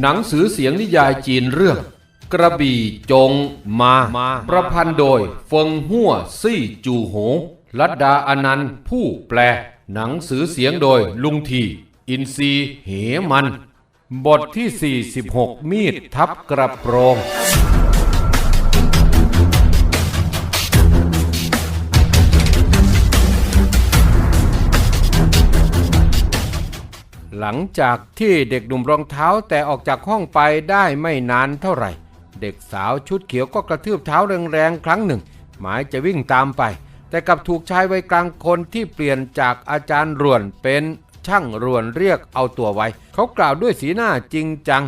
หนังสือเสียงนิยายจีนเรื่อง กระบี่จงมา ประพันธ์โดยเฟิงหัวซี่จูโหลัดดาอนันต์ผู้แปล หนังสือเสียงโดยลุงทีอินซีเหมัน บทที่ 46 มีดทับกระโปรง หลังจากที่เด็กหนุ่มรองเท้าแต่ออกจากห้องไปได้ไม่นานเท่าไหร่ เด็กสาวชุดเขียวก็กระทืบเท้าแรงๆครั้งหนึ่ง หมายจะวิ่งตามไป แต่กลับถูกชายวัยกลางคนที่เปลี่ยนจากอาจารย์รวนเป็นช่างรวนเรียกเอาตัวไว้ เขากล่าวด้วยสีหน้าจริงจัง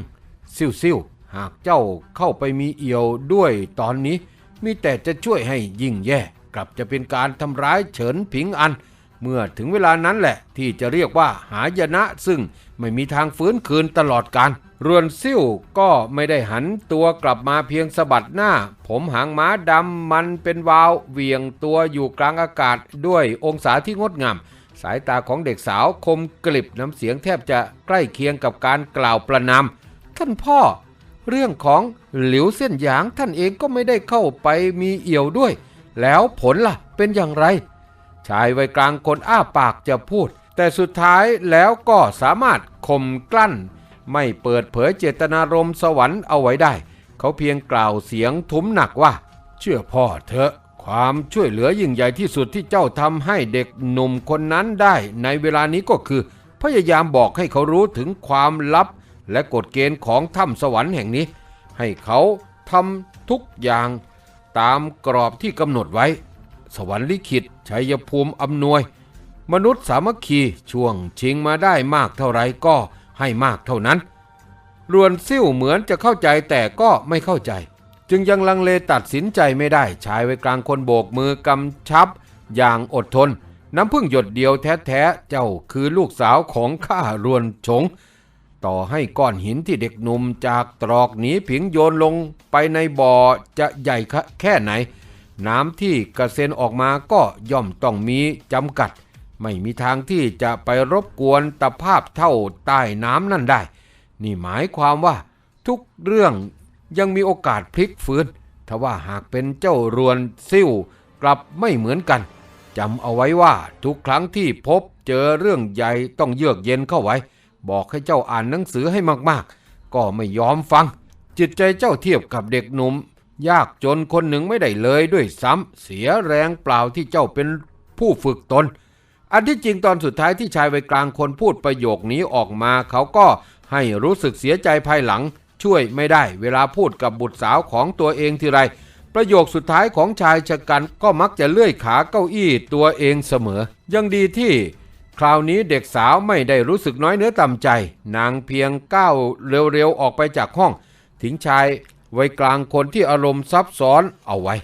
ซิ่วๆหากเจ้าเข้าไปมีเอี่ยวด้วยตอนนี้ มีแต่จะช่วยให้ยิ่งแย่ กลับจะเป็นการทำร้ายเฉินผิงอัน เมื่อถึงเวลานั้นแหละที่จะเรียกว่าหายนะซึ่งไม่มีทางฟื้นคืนตลอดการรวนซิ่วก็ไม่ได้หันตัวกลับมาเพียงสะบัดหน้า ผมหางม้าดำมันเป็นวาวเวียงตัวอยู่กลางอากาศด้วยองศาที่งดงาม สายตาของเด็กสาวคมกลิบน้ำเสียงแทบจะใกล้เคียงกับการกล่าวประนาม ท่านพ่อ เรื่องของหลิวเส้นหยางท่านเองก็ไม่ได้เข้าไปมีเอี่ยวด้วย แล้วผลล่ะเป็นอย่างไร ชายวัยกลางคนอ้าปากจะพูด แต่สุดท้ายแล้วก็สามารถข่มกลั้น ไม่เปิดเผยเจตนารมณ์สวรรค์เอาไว้ได้ เขาเพียงกล่าวเสียงทุ้มหนักว่า เชื่อพ่อเถอะ ความช่วยเหลือยิ่งใหญ่ที่สุดที่เจ้าทำให้เด็กหนุ่มคนนั้นได้ ในเวลานี้ก็คือ พยายามบอกให้เขารู้ถึงความลับ และกฎเกณฑ์ของถ้ำสวรรค์แห่งนี้ ให้เขาทำทุกอย่าง ตามกรอบที่กำหนดไว้ สวรรค์ลิขิต ชัยภูมิอำนวย มนุษย์สามัคคีช่วงชิงมาได้มากเท่าไรก็ให้มากเท่านั้นรวนซิ่วเหมือนจะเข้าใจแต่ก็ไม่เข้าใจ จึงยังลังเลตัดสินใจไม่ได้ชายไว้กลางคนโบกมือกำชับ อย่างอดทน น้ำพึ่งหยดเดียวแท้ๆ เจ้าคือลูกสาวของข้ารวนฉงต่อให้ก้อนหินที่เด็กหนุ่มจากตรอกหนีผิงโยนลงไปในบ่อจะใหญ่แค่ไหน น้ำที่กระเซ็นออกมาก็ย่อมต้องมีจำกัด ไม่มีทางที่จะไปรบกวนตภาพเท่าใต้น้ำนั่นได้ นี่หมายความว่า ทุกเรื่องยังมีโอกาสพลิกฟื้นทว่าหากเป็นเจ้ารวนซิ่วกลับไม่เหมือนกันจำเอาไว้ว่าทุกครั้งที่พบเจอเรื่องใหญ่ต้องเยือกเย็นเข้าไว้ บอกให้เจ้าอ่านหนังสือให้มากๆ ก็ไม่ยอมฟัง จิตใจเจ้าเทียบกับเด็กหนุ่ม ยากจนคนหนึ่งไม่ได้เลยด้วยซ้ำเสียแรงเปล่าที่เจ้าเป็นผู้ฝึกตน อันที่จริงตอนสุดท้ายที่ชายวัยกลางคนพูดประโยคนี้ออกมา เขาก็ให้รู้สึกเสียใจภายหลัง ช่วยไม่ได้เวลาพูดกับบุตรสาวของตัวเองทีไร ประโยคสุดท้ายของชายชะกันก็มักจะเลื่อยขาเก้าอี้ตัวเองเสมอ ยังดีที่คราวนี้เด็กสาวไม่ได้รู้สึกน้อยเนื้อต่ำใจ นางเพียงก้าวเร็วๆออกไปจากห้องทิ้งชาย ไวัยกลางคนที่อารมณ์ซับซ้อนเอาไว้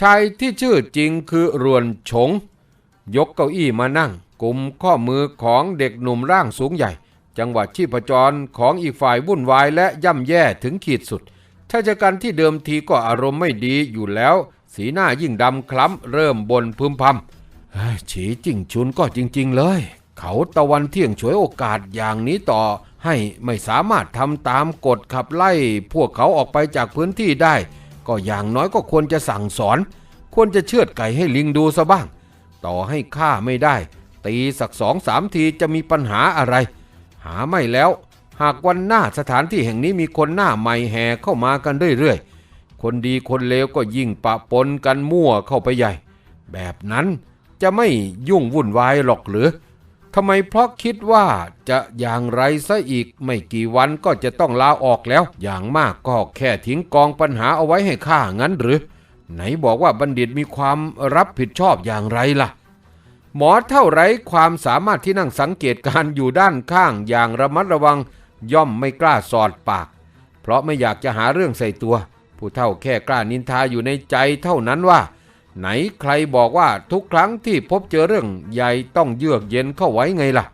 ชายที่ชื่อจริงคือรวนฉง ยกเก้าอี้มานั่งกุมข้อมือของเด็กหนุ่มร่างสูงใหญ่ จังหวะชีพจรของอีกฝ่ายวุ่นวายและย่ำแย่ถึงขีดสุดชายชะกันที่เดิมทีก็อารมณ์ไม่ดีอยู่แล้ว สีหน้ายิ่งดำคล้ำเริ่มบนพึมพำเฮ้ยฉีจิงชุนก็จริง ๆ เลย เขาตะวันเที่ยงฉวยโอกาสอย่างนี้ต่อ ให้ไม่สามารถทำตามกฎขับไล่ พวกเขาออกไปจากพื้นที่ได้ ก็อย่างน้อยก็ควรจะสั่งสอน ควรจะเชือดไก่ให้ลิงดูซะบ้าง ต่อให้ฆ่าไม่ได้ ตีสักสองสามทีจะมีปัญหาอะไร หาไม่แล้ว หากวันหน้าสถานที่แห่งนี้มีคนหน้าใหม่แห่เข้ามากันเรื่อยๆ คนดีคนเลวก็ยิ่งปะปนกันมั่วเข้าไปใหญ่ แบบนั้นจะไม่ยุ่งวุ่นวายหรอกหรือ ทำไมเพราะคิดว่าจะอย่างไรซะอีกไม่กี่วันก็จะต้องลาออกแล้ว อย่างมากก็แค่ทิ้งกองปัญหาเอาไว้ให้ข้างั้นหรือ ไหนบอกว่าบัณฑิตมีความรับผิดชอบอย่างไรล่ะ หมอเท่าไรความสามารถที่นั่งสังเกตการอยู่ด้านข้างอย่างระมัดระวัง ย่อมไม่กล้าสอดปาก เพราะไม่อยากจะหาเรื่องใส่ตัว ผู้เท่าแค่กล้านินทาอยู่ในใจเท่านั้นว่า ไหนใครบอกว่าทุกครั้งที่พบเจอเรื่องใหญ่ต้องเยือกเย็นเข้าไว้ไงล่ะ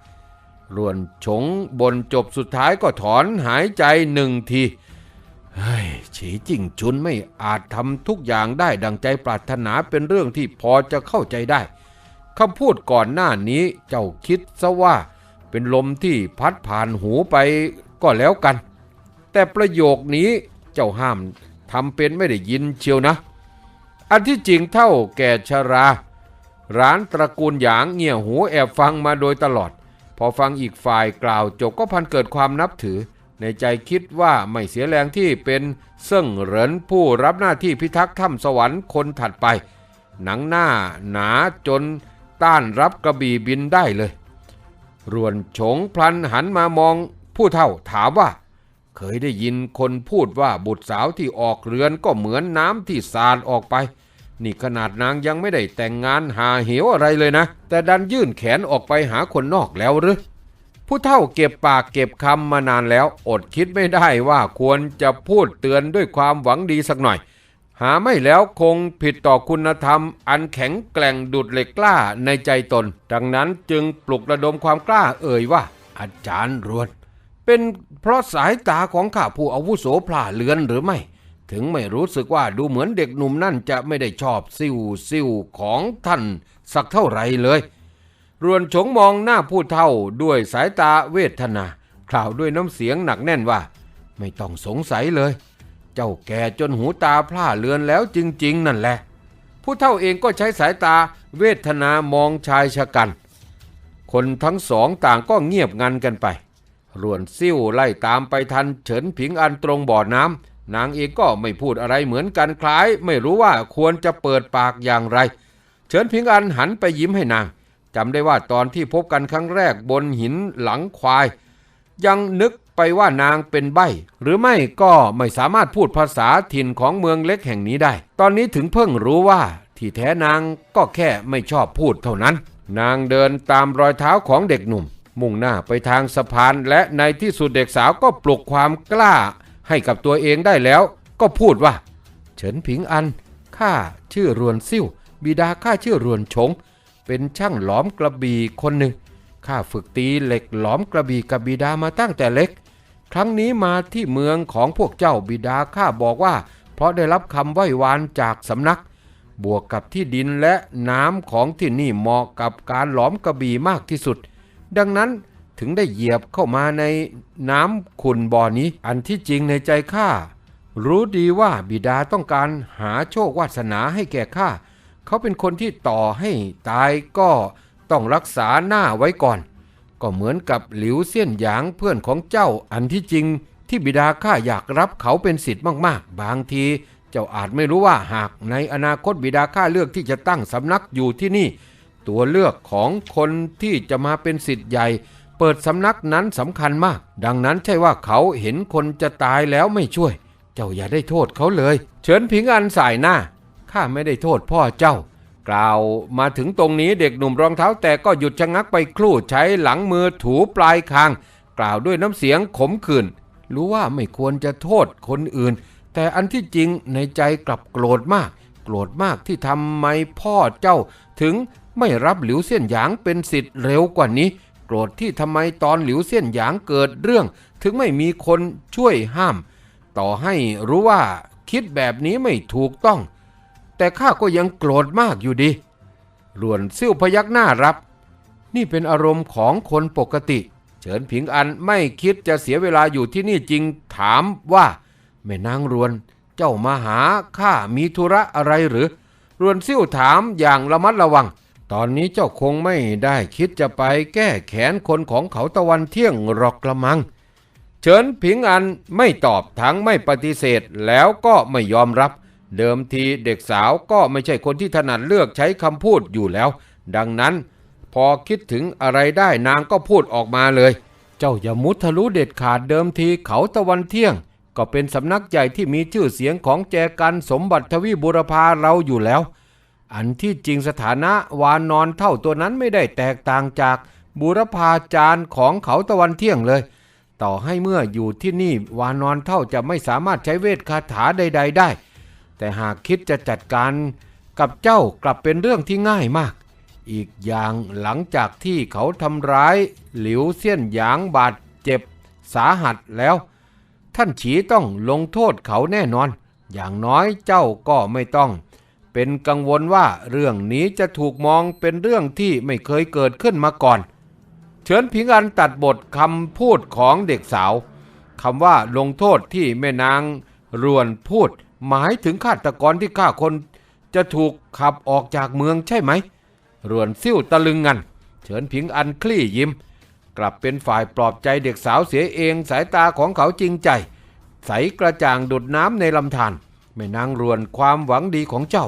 รวนฉงบนจบสุดท้ายก็ถอนหายใจหนึ่งทีเฮ้ยฉีจิงชุนไม่อาจทำทุกอย่างได้ดังใจปรารถนาเป็นเรื่องที่พอจะเข้าใจได้คำพูดก่อนหน้านี้เจ้าคิดซะว่า เป็นลมที่พัดผ่านหูไปก็แล้วกัน แต่ประโยคนี้เจ้าห้ามทำเป็นไม่ได้ยินเชียวนะ อันที่จริงเท่าแก่ชรา ร้านตระกูลหยางเงี่ยหูแอบฟังมาโดยตลอด พอฟังอีกฝ่ายกล่าวจบก็พันเกิดความนับถือ ในใจคิดว่าไม่เสียแรงที่เป็นเซิ่งเหรินผู้รับหน้าที่พิทักษ์ถ้ำสวรรค์คนถัดไป หนังหน้าหนาจนต้านรับกระบี่บินได้เลย รวนฉงพลันหันมามองผู้เฒ่าถามว่า เคยได้ยินคนพูดว่าบุตรสาวที่ออกเรือนก็เหมือนน้ำที่สาดออกไป นี่ขนาดนางยังไม่ได้แต่งงานหาเหวอะไรเลยนะ แต่ดันยื่นแขนออกไปหาคนนอกแล้วหรือผู้เฒ่าเก็บปากเก็บคำมานานแล้ว อดคิดไม่ได้ว่าควรจะพูดเตือนด้วยความหวังดีสักหน่อย หาไม่แล้วคงผิดต่อคุณธรรม อันแข็งแกร่งดุดเหล็กกล้าในใจตน ดังนั้นจึงปลุกระดมความกล้าเอ่ยว่า อาจารย์รวน เป็นเพราะสายตาของข้าผู้อาวุโสพล่าเลือนหรือไม่ ถึงไม่รู้สึกว่าดูเหมือนเด็กหนุ่มนั่นจะไม่ได้ชอบซิวซิวของท่านสักเท่าไรเลยรวนฉงมองหน้าผู้เฒ่าด้วยสายตาเวทนา กล่าวด้วยน้ำเสียงหนักแน่นว่า ไม่ต้องสงสัยเลย เจ้าแก่จนหูตาพร่าเลือนแล้วจริง ๆ นั่นแหละ ผู้เฒ่าเองก็ใช้สายตาเวทนามองชายชะกัน คนทั้งสองต่างก็เงียบงันกันไป รวนซิ่วไล่ตามไปทันเฉินผิงอันตรงบ่อน้ำ นางเองก็ไม่พูดอะไรเหมือนกันคล้าย ไม่รู้ว่าควรจะเปิดปากอย่างไร เฉินผิงอันหันไปยิ้มให้นางจำได้ว่าตอนที่พบกันครั้งแรกบนหินหลังควาย ยังนึกไปว่านางเป็นใบ้ หรือไม่ก็ไม่สามารถพูดภาษาถิ่นของเมืองเล็กแห่งนี้ได้ ตอนนี้ถึงเพิ่งรู้ว่าที่แท้นางก็แค่ไม่ชอบพูดเท่านั้น นางเดินตามรอยเท้าของเด็กหนุ่ม มุ่งหน้าไปทางสะพานและในที่สุดเด็กสาวก็ปลุกความกล้า ให้กับตัวเองได้แล้วก็พูดว่า เฉินผิงอันข้าชื่อรวนซิ่วบิดาข้าชื่อรวนฉงเป็นช่างหลอมกระบี่คนหนึ่งข้าฝึกตีเหล็กหลอมกระบี่กับบิดามาตั้งแต่เล็ก ครั้งนี้มาที่เมืองของพวกเจ้าบิดาข้าบอกว่า เพราะได้รับคำไหว้วานจากสำนัก บวกกับที่ดินและน้ำของที่นี่เหมาะกับการหลอมกระบี่มากที่สุด ดังนั้น ถึงได้เหยียบเข้ามาในน้ำขุนบ่อนี้ อันที่จริงในใจข้ารู้ดีว่าบิดาต้องการหาโชควาสนาให้แก่ข้าเขาเป็นคนที่ต่อให้ตายก็ต้องรักษาหน้าไว้ก่อน ก็เหมือนกับหลิวเซียนหยางเพื่อนของเจ้า อันที่จริงที่บิดาข้าอยากรับเขาเป็นสิทธิ์มากๆ บางทีเจ้าอาจไม่รู้ว่าหากในอนาคตบิดาข้าเลือกที่จะตั้งสำนักอยู่ที่นี่ ตัวเลือกของคนที่จะมาเป็นสิทธิ์ใหญ่ เปิดสำนักนั้นสำคัญมาก ดังนั้นใช่ว่าเขาเห็นคนจะตายแล้วไม่ช่วย เจ้าอย่าได้โทษเขาเลย เฉินผิงอันสายหน้าข้าไม่ได้โทษพ่อเจ้า กล่าวมาถึงตรงนี้เด็กหนุ่มรองเท้าแต่ก็หยุดชะงักไปครู่ใช้หลังมือถูปลายคาง กล่าวด้วยน้ำเสียงขมขื่นรู้ว่าไม่ควรจะโทษคนอื่น แต่อันที่จริงในใจกลับโกรธมาก โกรธมากที่ทำไมพ่อเจ้า ถึงไม่รับหลิวเส้นหยางเป็นสิทธิ์เร็วกว่านี้ รธที่ทำไมตอนหลิวเส้นหยางเกิดเรื่อง ถึงไม่มีคนช่วยห้าม ต่อให้รู้ว่าคิดแบบนี้ไม่ถูกต้อง แต่ข้าก็ยังโกรธมากอยู่ดีรวนซิ่วพยักหน้ารับ นี่เป็นอารมณ์ของคนปกติ เฉินผิงอันไม่คิดจะเสียเวลาอยู่ที่นี่จริงถามว่า แม่นางรวน เจ้ามาหาข้ามีธุระอะไรหรือ รวนซิ่วถามอย่างระมัดระวัง ตอนนี้เจ้าคงไม่ได้คิดจะไปแก้แค้นคนของเขาตะวันเที่ยงหรอกละมัง เฉินผิงอันไม่ตอบทั้งไม่ปฏิเสธแล้วก็ไม่ยอมรับ เดิมทีเด็กสาวก็ไม่ใช่คนที่ถนัดเลือกใช้คำพูดอยู่แล้ว ดังนั้นพอคิดถึงอะไรได้นางก็พูดออกมาเลย เจ้าอย่ามุทะลุเด็ดขาดเดิมทีเขาตะวันเที่ยง ก็เป็นสำนักใหญ่ที่มีชื่อเสียงของแจกันสมบัติทวีบุรพาเราอยู่แล้ว อันที่จริงสถานะวานนอนเท่าตัวนั้นไม่ได้แตกต่างจากบุรพาจารย์ของเขาตะวันเที่ยงเลย ต่อให้เมื่ออยู่ที่นี่วานอนเท่าจะไม่สามารถใช้เวทคาถาใด ๆ ได้ แต่หากคิดจะจัดการกับเจ้ากลับเป็นเรื่องที่ง่ายมาก อีกอย่างหลังจากที่เขาทำร้ายหลิวเซียนหยางบาดเจ็บสาหัสแล้ว ท่านฉีต้องลงโทษเขาแน่นอน อย่างน้อยเจ้าก็ไม่ต้อง เป็นกังวลว่าเรื่องนี้จะถูกมองเป็นเรื่องที่ไม่เคยเกิดขึ้นมาก่อน เฉินผิงอันตัดบทคำพูดของเด็กสาวคำว่าลงโทษที่แม่นางรวนพูด หมายถึงฆาตกรที่ฆ่าคน จะถูกขับออกจากเมืองใช่ไหม รวนซิ่วตะลึงงัน เฉินผิงอันคลี่ยิ้ม กลับเป็นฝ่ายปลอบใจเด็กสาวเสียเองสายตาของเขาจริงใจ ใสกระจ่างดุดน้ำในลำธาร แม่นางรวนความหวังดีของเจ้า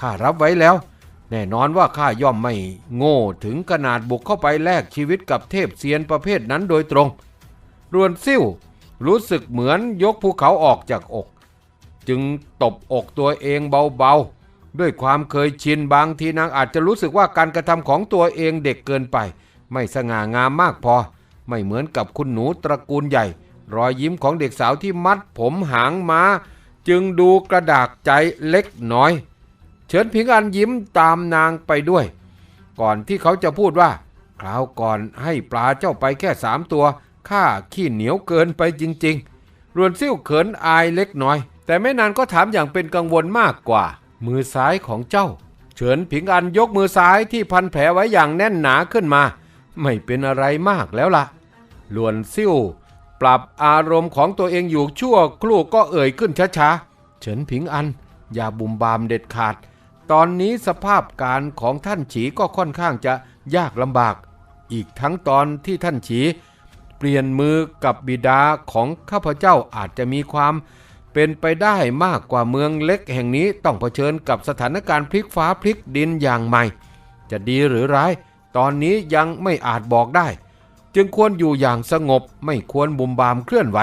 ข้ารับไว้แล้ว แน่นอนว่าข้าย่อมไม่โง่ถึงขนาดบุกเข้าไปแลกชีวิตกับเทพเซียนประเภทนั้นโดยตรง รวนซิ่วรู้สึกเหมือนยกภูเขาออกจากอก จึงตบอกตัวเองเบาๆ ด้วยความเคยชินบางทีนางอาจจะรู้สึกว่าการกระทำของตัวเองเด็กเกินไป ไม่สง่างามมากพอ ไม่เหมือนกับคุณหนูตระกูลใหญ่ รอยยิ้มของเด็กสาวที่มัดผมหางมา้า จึงดูกระดากใจเล็กน้อย เฉินผิงอันยิ้มตามนางไปด้วย ก่อนที่เขาจะพูดว่า คราวก่อนให้ปลาเจ้าไปแค่สามตัวข้าขี้เหนียวเกินไปจริงๆ รวนซิ่วเขินอายเล็กน้อย แต่ไม่นานก็ถามอย่างเป็นกังวลมากกว่า มือซ้ายของเจ้า เฉินผิงอันยกมือซ้ายที่พันแผลไว้อย่างแน่นหนาขึ้นมา ไม่เป็นอะไรมากแล้วล่ะหลวนซิ่ว ปรับอารมณ์ของตัวเองอยู่ชั่วครู่ก็เอ่ยขึ้นช้าๆ เฉินผิงอัน อย่าบุมบามเด็ดขาด ตอนนี้สภาพการของท่านฉีก็ค่อนข้างจะยากลำบาก อีกทั้งตอนที่ท่านฉี เปลี่ยนมือกับบิดาของข้าพเจ้าอาจจะมีความเป็นไปได้มากกว่าเมืองเล็กแห่งนี้ต้องเผชิญกับสถานการณ์พลิกฟ้าพลิกดินอย่างใหม่ จะดีหรือร้าย ตอนนี้ยังไม่อาจบอกได้ จึงควรอยู่อย่างสงบไม่ควรบุมบามเคลื่อนไหว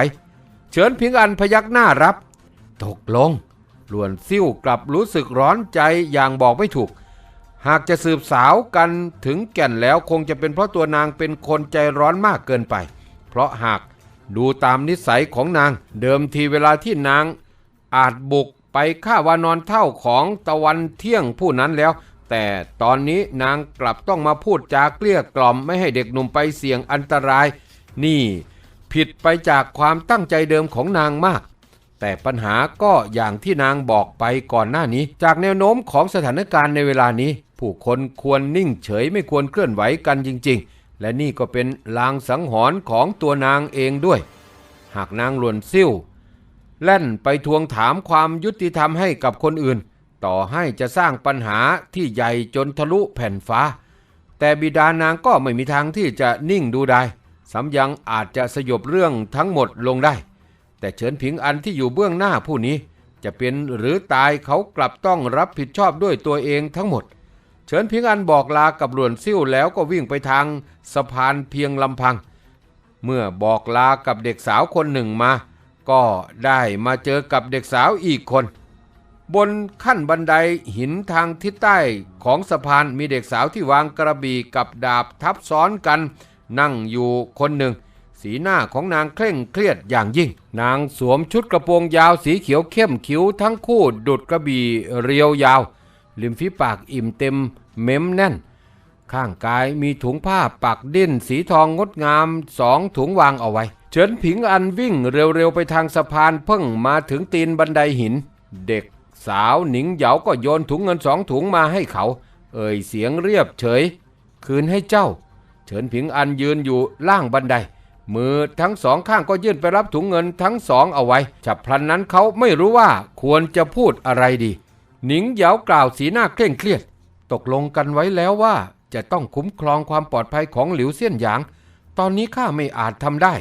เฉินพิงอันพยักหน้ารับ ตกลงหลวนซิ่วกลับรู้สึกร้อนใจอย่างบอกไม่ถูก หากจะสืบสาวกันถึงแก่นแล้วคงจะเป็นเพราะตัวนางเป็นคนใจร้อนมากเกินไป เพราะหากดูตามนิสัยของนาง เดิมทีเวลาที่นางอาจบุกไปฆ่าวานอนเท่าของตะวันเที่ยงผู้นั้นแล้ว แต่ตอนนี้นางกลับต้องมาพูดจาเกลี้ยกล่อมไม่ให้เด็กหนุ่มไปเสี่ยงอันตราย นี่ผิดไปจากความตั้งใจเดิมของนางมาก แต่ปัญหาก็อย่างที่นางบอกไปก่อนหน้านี้ จากแนวโน้มของสถานการณ์ในเวลานี้ ผู้คนควรนิ่งเฉยไม่ควรเคลื่อนไหวกันจริง ๆ และนี่ก็เป็นลางสังหรณ์ของตัวนางเองด้วย หากนางหลวนซิ่วแล่นไปทวงถามความยุติธรรมให้กับคนอื่น ต่อให้จะสร้างปัญหาที่ใหญ่จนทะลุแผ่นฟ้า แต่บิดานางก็ไม่มีทางที่จะนิ่งดูได้สำยังอาจจะสยบเรื่องทั้งหมดลงได้ แต่เฉินผิงอันที่อยู่เบื้องหน้าผู้นี้ จะเป็นหรือตายเขากลับต้องรับผิดชอบด้วยตัวเองทั้งหมด เฉินผิงอันบอกลากับหลวนซิ่วแล้วก็วิ่งไปทางสะพานเพียงลำพัง เมื่อบอกลากับเด็กสาวคนหนึ่งมา ก็ได้มาเจอกับเด็กสาวอีกคน บนขั้นบันไดหินทางทิศใต้ของสะพานมีเด็กสาวที่วางกระบี่กับดาบทับซ้อนกัน นั่งอยู่คนหนึ่ง สีหน้าของนางเคร่งเครียดอย่างยิ่ง นางสวมชุดกระโปรงยาวสีเขียวเข้มคิ้วทั้งคู่ดุดกระบี่เรียวยาว ริมฝีปากอิ่มเต็มเม้มแน่น ข้างกายมีถุงผ้าปักดิ้นสีทองงดงามสองถุงวางเอาไว้ เฉินผิงอันวิ่งเร็วๆไปทางสะพานเพิ่งมาถึงตีนบันไดหิน เด็ก สาวหนิงเหยาก็โยนถุงเงินสองถุงมาให้เขา เอ่ยเสียงเรียบเฉย คืนให้เจ้า เฉินผิงอันยืนอยู่ล่างบันได มือทั้งสองข้างก็ยื่นไปรับถุงเงินทั้งสองเอาไว้ ฉับพลันนั้นเขาไม่รู้ว่าควรจะพูดอะไรดี หนิงเหยากล่าวสีหน้าเคร่งเครียด ตกลงกันไว้แล้วว่าจะต้องคุ้มครองความปลอดภัยของหลิวเซียนหยาง ตอนนี้ข้าไม่อาจทำได้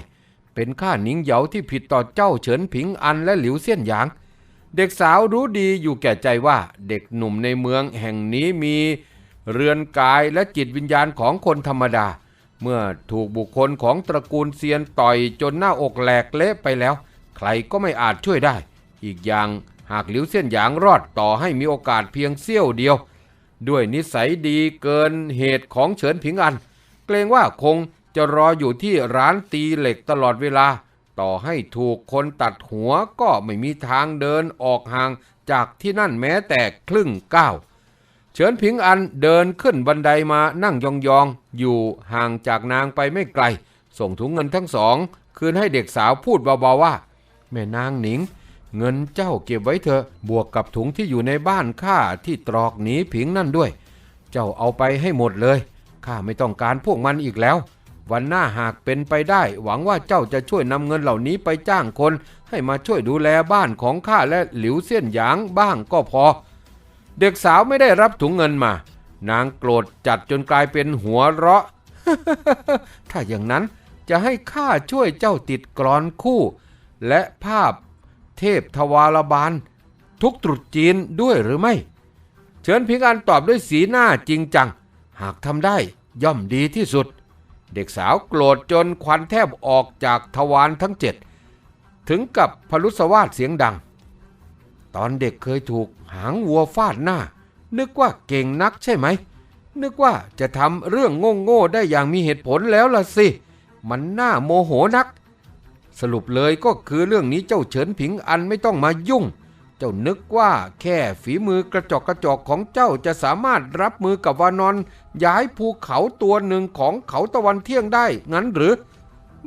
เป็นข้าหนิงเหยาที่ผิดต่อเจ้าเฉินผิงอันและหลิวเซียนหยาง เด็กสาวรู้ดีอยู่แก่ใจว่าเด็กหนุ่มในเมืองแห่งนี้มีเรือนกายและจิตวิญญาณของคนธรรมดา เมื่อถูกบุคคลของตระกูลเซียนต่อยจนหน้าอกแหลกเละไปแล้ว ใครก็ไม่อาจช่วยได้ อีกอย่างหากหลิวเซียนหยางรอดต่อให้มีโอกาสเพียงเสี้ยวเดียว ด้วยนิสัยดีเกินเหตุของเฉินผิงอัน เกรงว่าคงจะรออยู่ที่ร้านตีเหล็กตลอดเวลา ต่อให้ถูกคนตัดหัวก็ไม่มีทางเดินออกห่างจากที่นั่นแม้แต่ครึ่งก้าวเฉินผิงอันเดินขึ้นบันไดมานั่งยองๆอยู่ห่างจากนางไปไม่ไกล ส่งถุงเงินทั้งสอง คืนให้เด็กสาวพูดเบาๆว่า แม่นางหนิง เงินเจ้าเก็บไว้เถอะบวกกับถุงที่อยู่ในบ้านข้าที่ตรอกหนีผิงนั่นด้วย เจ้าเอาไปให้หมดเลยข้าไม่ต้องการพวกมันอีกแล้ว วันหน้าหากเป็นไปได้ หวังว่าเจ้าจะช่วยนำเงินเหล่านี้ไปจ้างคน ให้มาช่วยดูแลบ้านของข้าและหลิวเสี้ยนหยางบ้างก็พอ เด็กสาวไม่ได้รับถุงเงินมา นางโกรธจัดจนกลายเป็นหัวเราะ ถ้าอย่างนั้นจะให้ข้าช่วยเจ้าติดกรอนคู่ และภาพเทพทวารบาล ทุกตรุษจีนด้วยหรือไม่เฉินพิงอันตอบด้วยสีหน้าจริงจัง หากทำได้ย่อมดีที่สุด เด็กสาวโกรธจนควันแทบออกจากทวารทั้งเจ็ดถึงกับพลุสวาดเสียงดัง ตอนเด็กเคยถูกหางวัวฟาดหน้า นึกว่าเก่งนักใช่ไหม นึกว่าจะทำเรื่องโง่ๆได้อย่างมีเหตุผลแล้วล่ะสิ มันน่าโมโหนัก สรุปเลยก็คือเรื่องนี้เจ้าเฉินผิงอันไม่ต้องมายุ่ง เจ้านึกว่าแค่ฝีมือกระจอกกระจอกของเจ้าจะสามารถรับมือกับวานอน ย้ายภูเขาตัวหนึ่งของเขาตะวันเที่ยงได้งั้นหรือ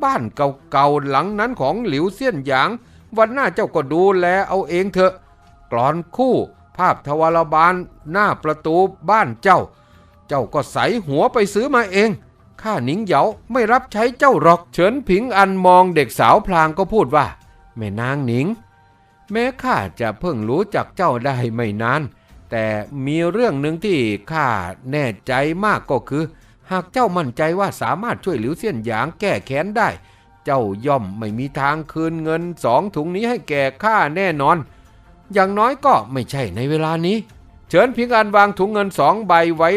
บ้านเก่าๆหลังนั้นของหลิวเซียนหยาง วันหน้าเจ้าก็ดูแลเอาเองเถอะ กรอนคู่ ภาพทวารบาลหน้าประตูบ้านเจ้า เจ้าก็ใสหัวไปซื้อมาเองข้าหนิงเหยาไม่รับใช้เจ้าหรอก เฉินผิงอันมองเด็กสาวพลางก็พูดว่า แม่นางหนิง แม้ข้าจะเพิ่งรู้จักเจ้าได้ไม่นาน แต่มีเรื่องหนึ่งที่ข้าแน่ใจมากก็คือ หากเจ้ามั่นใจว่าสามารถช่วยหลิวเซียนหยางแก้แค้นได้ เจ้าย่อมไม่มีทางคืนเงินสองถุงนี้ให้แก่ข้าแน่นอน อย่างน้อยก็ไม่ใช่ในเวลานี้ เฉินพิงอันวางถุงเงินสองใบไว้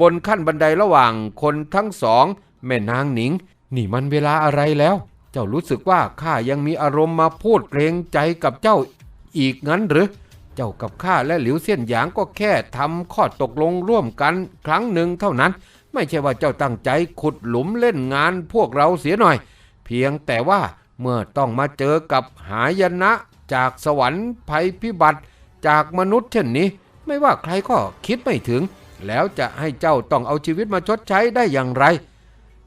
บนขั้นบันไดระหว่างคนทั้งสอง แม่นางหนิง นี่มันเวลาอะไรแล้ว เจ้ารู้สึกว่าข้ายังมีอารมณ์มาพูดเกรงใจกับเจ้าอีกงั้นหรือ เจ้ากับข้าและหลิวเซียนหยางก็แค่ทำข้อตกลงร่วมกันครั้งหนึ่งเท่านั้น ไม่ใช่ว่าเจ้าตั้งใจขุดหลุมเล่นงานพวกเราเสียหน่อย เพียงแต่ว่าเมื่อต้องมาเจอกับหายนะจากสวรรค์ภัยพิบัติจากมนุษย์เช่นนี้ ไม่ว่าใครก็คิดไม่ถึง แล้วจะให้เจ้าต้องเอาชีวิตมาชดใช้ได้อย่างไร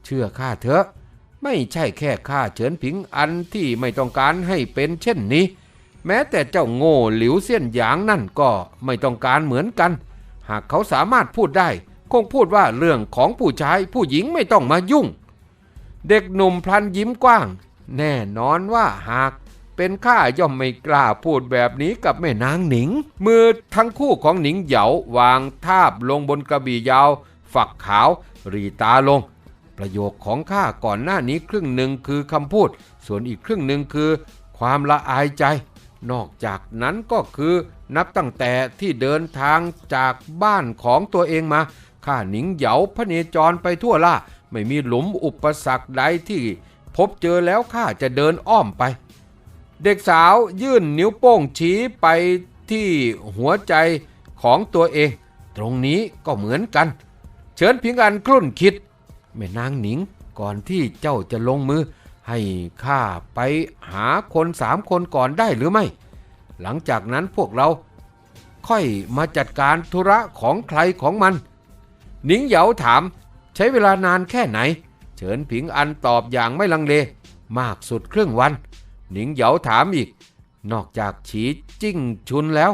เชื่อข้าเถอะ ไม่ใช่แค่ข้าเฉินผิงอันที่ไม่ต้องการให้เป็นเช่นนี้ แม้แต่เจ้าโง่หลิวเสี้ยนหยางนั่นก็ไม่ต้องการเหมือนกัน หากเขาสามารถพูดได้ คงพูดว่าเรื่องของผู้ชายผู้หญิงไม่ต้องมายุ่ง เด็กหนุ่มพลันยิ้มกว้าง แน่นอนว่าหากเป็นข้าย่อมไม่กล้าพูดแบบนี้กับแม่นางหนิง มือทั้งคู่ของหนิงเหยาวางทาบลงบนกระบี่ยาว ฝักขาว รีตาลง ประโยคของข้าก่อนหน้านี้ครึ่งหนึ่งคือคำพูด ส่วนอีกครึ่งหนึ่งคือ ความละอายใจ นอกจากนั้นก็คือนับตั้งแต่ที่เดินทางจากบ้านของตัวเองมาข้าหนิงเหยาพระเนจรไปทั่วล่าไม่มีหลุมอุปสรรคใดที่พบเจอแล้วข้าจะเดินอ้อมไป เด็กสาวยื่นนิ้วโป้งชี้ไปที่หัวใจของตัวเอง ตรงนี้ก็เหมือนกัน เชิญพิงอันครุ่นคิด แม่นางหนิง ก่อนที่เจ้าจะลงมือ ให้ข้าไปหาคนสามคนก่อนได้หรือไม่ หลังจากนั้นพวกเราค่อยมาจัดการธุระของใครของมัน หนิงเหยาถาม ใช้เวลานานแค่ไหน เฉินผิงอันตอบอย่างไม่ลังเล มากสุดครึ่งวัน หนิงเหยาถามอีก นอกจากฉีจิ้งชุนแล้ว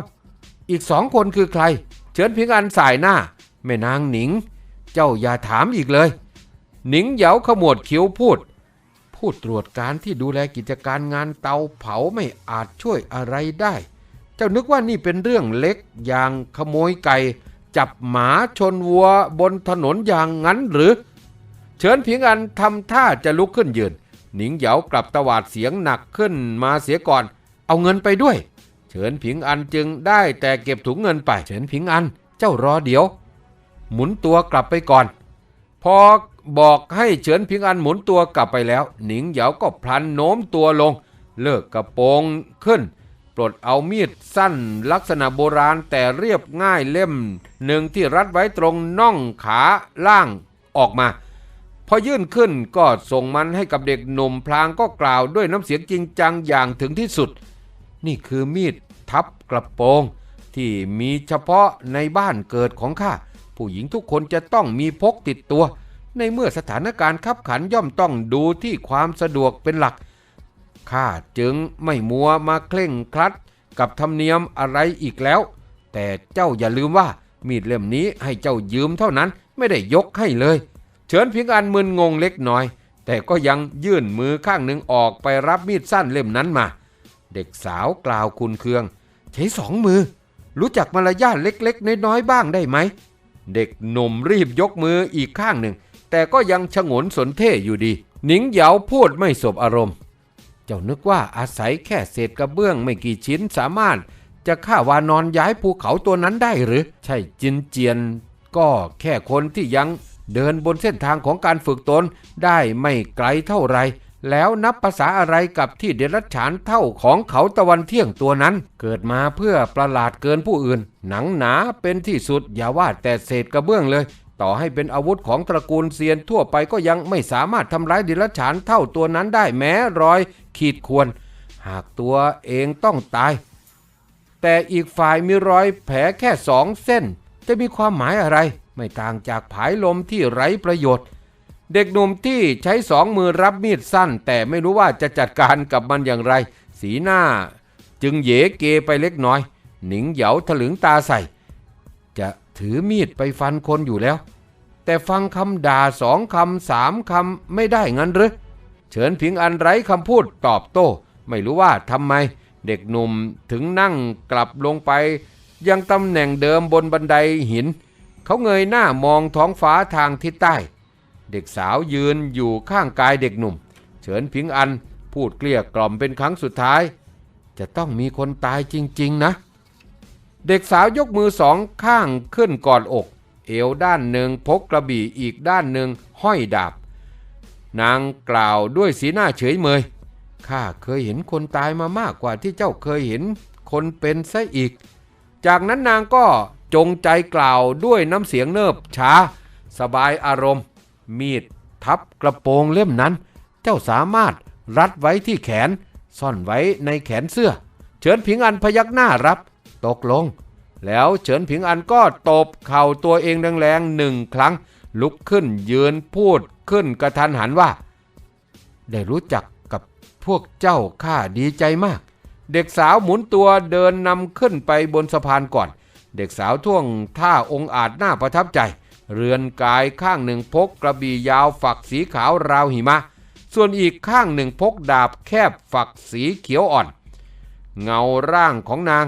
อีกสองคนคือใคร เฉินพิงอันสายหน้าแม่นางหนิง เจ้าอย่าถามอีกเลย หนิงเหยาขมวดคิ้วพูด ผู้ตรวจการที่ดูแลกิจการงานเตาเผาไม่อาจช่วยอะไรได้ เจ้านึกว่านี่เป็นเรื่องเล็กอย่างขโมยไก่ จับหมาชนวัวบนถนนอย่างนั้นหรือ เฉินพิงอันทำท่าจะลุกขึ้นยืน หนิงเหยากลับตวาดเสียงหนักขึ้นมาเสียก่อน เอาเงินไปด้วย เฉินผิงอันจึงได้แต่เก็บถุงเงินไป เฉินผิงอัน เจ้ารอเดี๋ยว หมุนตัวกลับไปก่อน พอ บอกให้เฉินผิงอันหมุนตัวกลับไปแล้ว หนิงเหยาก็พลันโน้มตัวลง เลิกกระโปรงขึ้น ปลดเอามีดสั้นลักษณะโบราณแต่เรียบง่ายเล่มหนึ่งที่รัดไว้ตรงน่องขาล่างออกมา พอยื่นขึ้นก็ส่งมันให้กับเด็กหนุ่มพลางก็กล่าวด้วยน้ำเสียงจริงจังอย่างถึงที่สุด นี่คือมีดทับกระโปรงที่มีเฉพาะในบ้านเกิดของข้าผู้หญิงทุกคนจะต้องมีพกติดตัว ในเมื่อสถานการณ์ขับขันย่อมต้องดูที่ความสะดวกเป็นหลัก ข้าจึงไม่มัวมาเคร่งครัดกับธรรมเนียมอะไรอีกแล้ว แต่เจ้าอย่าลืมว่ามีดเล่มนี้ให้เจ้ายืมเท่านั้นไม่ได้ยกให้เลย เฉินพิงอันมึนงงเล็กน้อย แต่ก็ยังยื่นมือข้างหนึ่งออกไปรับมีดสั้นเล่มนั้นมา เด็กสาวกล่าวคุณเคือง ใช้สองมือ รู้จักมารยาทเล็กๆ น้อยๆบ้างได้ไหม เด็กหนุ่มรีบยกมืออีกข้างหนึ่ง แต่ก็ยังชงนสนเท่อยู่ดี หนิงเหยาพูดไม่สบอารมณ์ เจ้านึกว่าอาศัยแค่เศษกระเบื้องไม่กี่ชิ้นสามารถ จะฆ่าวานอนย้ายภูเขาตัวนั้นได้หรือ ใช่จินเจียน ก็แค่คนที่ยังเดินบนเส้นทางของการฝึกตนได้ไม่ไกลเท่าไร แล้วนับภาษาอะไรกับที่เดรัจฉานเท่าของเขาตะวันเที่ยงตัวนั้น เกิดมาเพื่อประหลาดเกินผู้อื่น หนังหนาเป็นที่สุดอย่าว่าแต่เศษกระเบื้องเลย ต่อให้เป็นอาวุธของตระกูลเซียนทั่วไปก็ยังไม่สามารถทำร้ายดรัจฉานเท่าตัวนั้นได้แม้รอยขีดข่วนหากตัวเองต้องตาย แต่อีกฝ่ายมีรอยแผลแค่สองเส้น จะมีความหมายอะไร ไม่ต่างจากผายลมที่ไร้ประโยชน์ เด็กหนุ่มที่ใช้สองมือรับมีดสั้น แต่ไม่รู้ว่าจะจัดการกับมันอย่างไร สีหน้า จึงเหยเกไปเล็กน้อย หนิงเหยาถลึงตาใส่ จะ ถือมีดไปฟันคนอยู่แล้ว แต่ฟังคำด่าสองคำสามคำไม่ได้งั้นหรือเฉินผิงอันไร้คำพูดตอบโต้ ไม่รู้ว่าทำไม เด็กหนุ่มถึงนั่งกลับลงไป ยังตำแหน่งเดิมบนบันไดหิน เขาเงยหน้ามองท้องฟ้าทางทิศใต้ เด็กสาวยืนอยู่ข้างกายเด็กหนุ่ม เฉินผิงอันพูดเกลี้ยกล่อมเป็นครั้งสุดท้าย จะต้องมีคนตายจริง ๆ นะ เด็กสาวยกมือสองข้างขึ้นกอนอก เอวด้านหนึ่งพกกระบี่อีกด้านหนึ่งห้อยดาบ นางกล่าวด้วยสีหน้าเฉยเมยข้าเคยเห็นคนตายมามากกว่าที่เจ้าเคยเห็นคนเป็นซะอีก จากนั้นนางก็จงใจกล่าวด้วยน้ำเสียงเนิบช้า สบายอารมณ์ มีดทับกระโปรงเล่มนั้น เจ้าสามารถรัดไว้ที่แขน ซ่อนไว้ในแขนเสื้อ เฉินผิงอันพยักหน้ารับ ตกลง แล้วเฉินผิงอันก็ตบเข่าตัวเองแรงๆหนึ่งครั้ง ลุกขึ้นยืนพูดขึ้นกระทันหันว่า ได้รู้จักกับพวกเจ้าข้าดีใจมาก เด็กสาวหมุนตัวเดินนำขึ้นไปบนสะพานก่อน เด็กสาวท่วงท่าองค์อาจน่าประทับใจ เรือนกายข้างหนึ่งพกกระบี่ยาวฝักสีขาวราวหิมะ ส่วนอีกข้างหนึ่งพกดาบแคบฝักสีเขียวอ่อนเงาร่างของนาง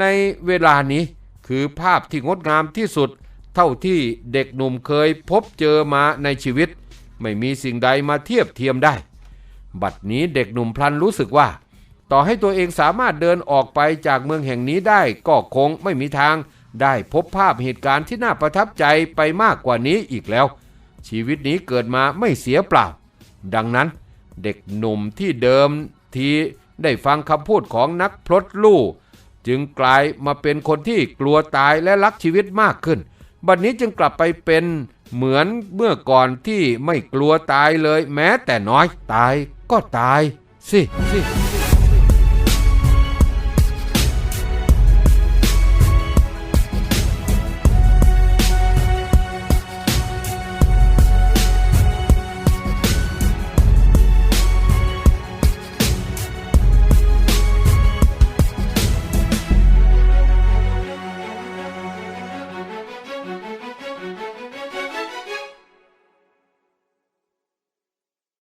ในเวลานี้คือภาพที่งดงามที่สุด เท่าที่เด็กหนุ่มเคยพบเจอมาในชีวิต ไม่มีสิ่งใดมาเทียบเทียมได้ บัดนี้เด็กหนุ่มพลันรู้สึกว่า ต่อให้ตัวเองสามารถเดินออกไปจากเมืองแห่งนี้ได้ก็คงไม่มีทาง ได้พบภาพเหตุการณ์ที่น่าประทับใจไปมากกว่านี้อีกแล้ว ชีวิตนี้เกิดมาไม่เสียเปล่า ดังนั้น เด็กหนุ่มที่เดิมทีได้ฟังคำพูดของนักพลดลู่ จึงกลายมาเป็นคนที่กลัวตายและรักชีวิตมากขึ้น บัดนี้จึงกลับไปเป็นเหมือนเมื่อก่อนที่ไม่กลัวตายเลยแม้แต่น้อยตายก็ตาย สิสิ